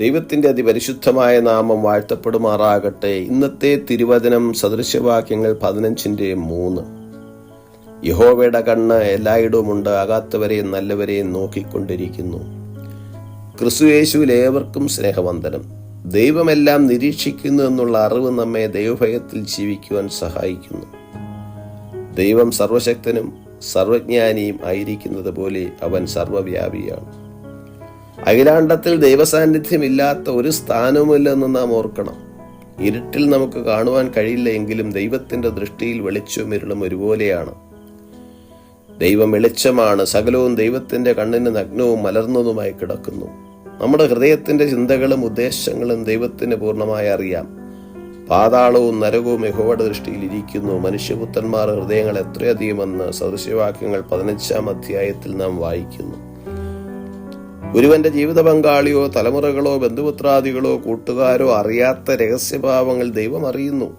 ദൈവത്തിന്റെ അതിപരിശുദ്ധമായ നാമം വാഴ്ത്തപ്പെടുമാറാകട്ടെ. ഇന്നത്തെ തിരുവചനം സദൃശവാക്യങ്ങൾ പതിനഞ്ചിന്റെ മൂന്ന്. യഹോവയുടെ കണ്ണ് എല്ലായിടവുമുണ്ട് ആകാത്തവരെയും നല്ലവരെയും നോക്കിക്കൊണ്ടിരിക്കുന്നു. ക്രിസ്തുയേശുവിൽ ഏവർക്കും സ്നേഹവന്ദനം. ദൈവമെല്ലാം നിരീക്ഷിക്കുന്നു എന്നുള്ള അറിവ് നമ്മെ ദൈവഭയത്തിൽ ജീവിക്കുവാൻ സഹായിക്കുന്നു. ദൈവം സർവശക്തനും സർവജ്ഞാനിയും ആയിരിക്കുന്നത് പോലെ അവൻ സർവവ്യാപിയാണ്. അഖിലാണ്ടത്തിൽ ദൈവസാന്നിധ്യമില്ലാത്ത ഒരു സ്ഥാനവുമില്ലെന്ന് നാം ഓർക്കണം. ഇരുട്ടിൽ നമുക്ക് കാണുവാൻ കഴിയില്ല എങ്കിലും ദൈവത്തിന്റെ ദൃഷ്ടിയിൽ വെളിച്ചവും ഇരുളും ഒരുപോലെയാണ്. ദൈവം വെളിച്ചമാണ്. സകലവും ദൈവത്തിന്റെ കണ്ണിന് നഗ്നവും മലർന്നതുമായി കിടക്കുന്നു. നമ്മുടെ ഹൃദയത്തിന്റെ ചിന്തകളും ഉദ്ദേശങ്ങളും ദൈവത്തിന് പൂർണമായി അറിയാം. പാതാളവും നരകവും യഹോവയുടെ ദൃഷ്ടിയിൽ ഇരിക്കുന്നു. മനുഷ്യപുത്രന്മാർ ഹൃദയങ്ങൾ എത്രയധികമെന്ന് സദൃശ്യവാക്യങ്ങൾ പതിനഞ്ചാം അധ്യായത്തിൽ നാം വായിക്കുന്നു. ഒരുവന്റെ ജീവിത പങ്കാളിയോ തലമുറകളോ ബന്ധുപുത്രാദികളോ കൂട്ടുകാരോ അറിയാത്ത രഹസ്യഭാവങ്ങൾ ദൈവം അറിയുന്നു.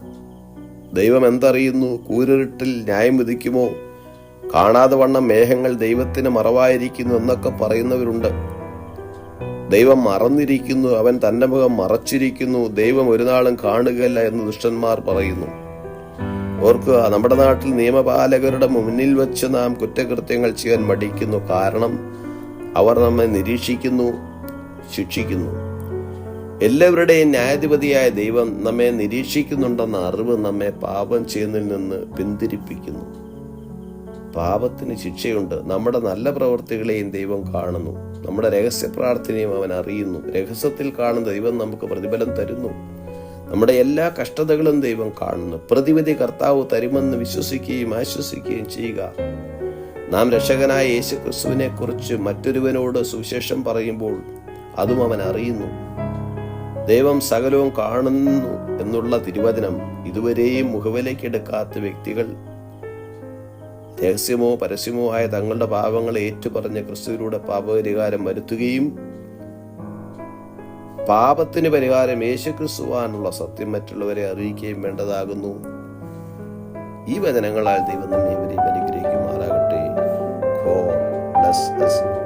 ദൈവം എന്തറിയുന്നു? കൂരിരുട്ടിൽ ന്യായം വിധിക്കുമോ? കാണാതെ വണ്ണം മേഘങ്ങൾ ദൈവത്തിന് മറവായിരിക്കുന്നു എന്നൊക്കെ പറയുന്നവരുണ്ട്. ദൈവം മറന്നിരിക്കുന്നു അവൻ തന്റെ മുഖം മറച്ചിരിക്കുന്നു ദൈവം ഒരു നാളും കാണുകയല്ല എന്ന് ദുഷ്ടന്മാർ പറയുന്നു. ഓർക്കുക നമ്മുടെ നാട്ടിൽ നിയമപാലകരുടെ മുന്നിൽ വെച്ച് നാം കുറ്റകൃത്യങ്ങൾ ചെയ്യാൻ മടിക്കുന്നു. കാരണം അവർ നമ്മെ നിരീക്ഷിക്കുന്നു ശിക്ഷിക്കുന്നു. എല്ലാവരുടെയും ന്യായാധിപതിയായ ദൈവം നമ്മെ നിരീക്ഷിക്കുന്നുണ്ടെന്ന അറിവ് നമ്മെ പാപം ചെയ്യുന്നതിൽ നിന്ന് പിന്തിരിപ്പിക്കുന്നു. പാപത്തിന് ശിക്ഷയുണ്ട്. നമ്മുടെ നല്ല പ്രവൃത്തികളെയും ദൈവം കാണുന്നു. നമ്മുടെ രഹസ്യ പ്രാർത്ഥനയും അവൻ അറിയുന്നു. രഹസ്യത്തിൽ കാണുന്ന ദൈവം നമുക്ക് പ്രതിഫലം തരുന്നു. നമ്മുടെ എല്ലാ കഷ്ടതകളും ദൈവം കാണുന്നു. പ്രതിവിധി കർത്താവ് തരുമെന്ന് വിശ്വസിക്കുകയും ആശ്വസിക്കുകയും ചെയ്യുക. നാം രക്ഷകനായ യേശു ക്രിസ്തുവിനെ കുറിച്ച് മറ്റൊരുവനോട് സുവിശേഷം പറയുമ്പോൾ അതും അവൻ അറിയുന്നു. ദൈവം സകലവും കാണുന്നു എന്നുള്ള തിരുവചനം ഇതുവരെയും മുഖവിലേക്കെടുക്കാത്ത വ്യക്തികൾ രഹസ്യമോ പരസ്യമോ ആയ തങ്ങളുടെ പാപങ്ങളെ ഏറ്റുപറഞ്ഞ ക്രിസ്തുവിലൂടെ പാപപരിഹാരം വരുത്തുകയും പാപത്തിന് പരിഹാരം യേശുക്രിസ്തുവാനുള്ള സത്യം മറ്റുള്ളവരെ അറിയിക്കുകയും വേണ്ടതാകുന്നു. ഈ വചനങ്ങളാൽ ദൈവം നമ്മെ ഇവരെയും അനുഗ്രഹിക്കുമാറാകട്ടെ. that's that's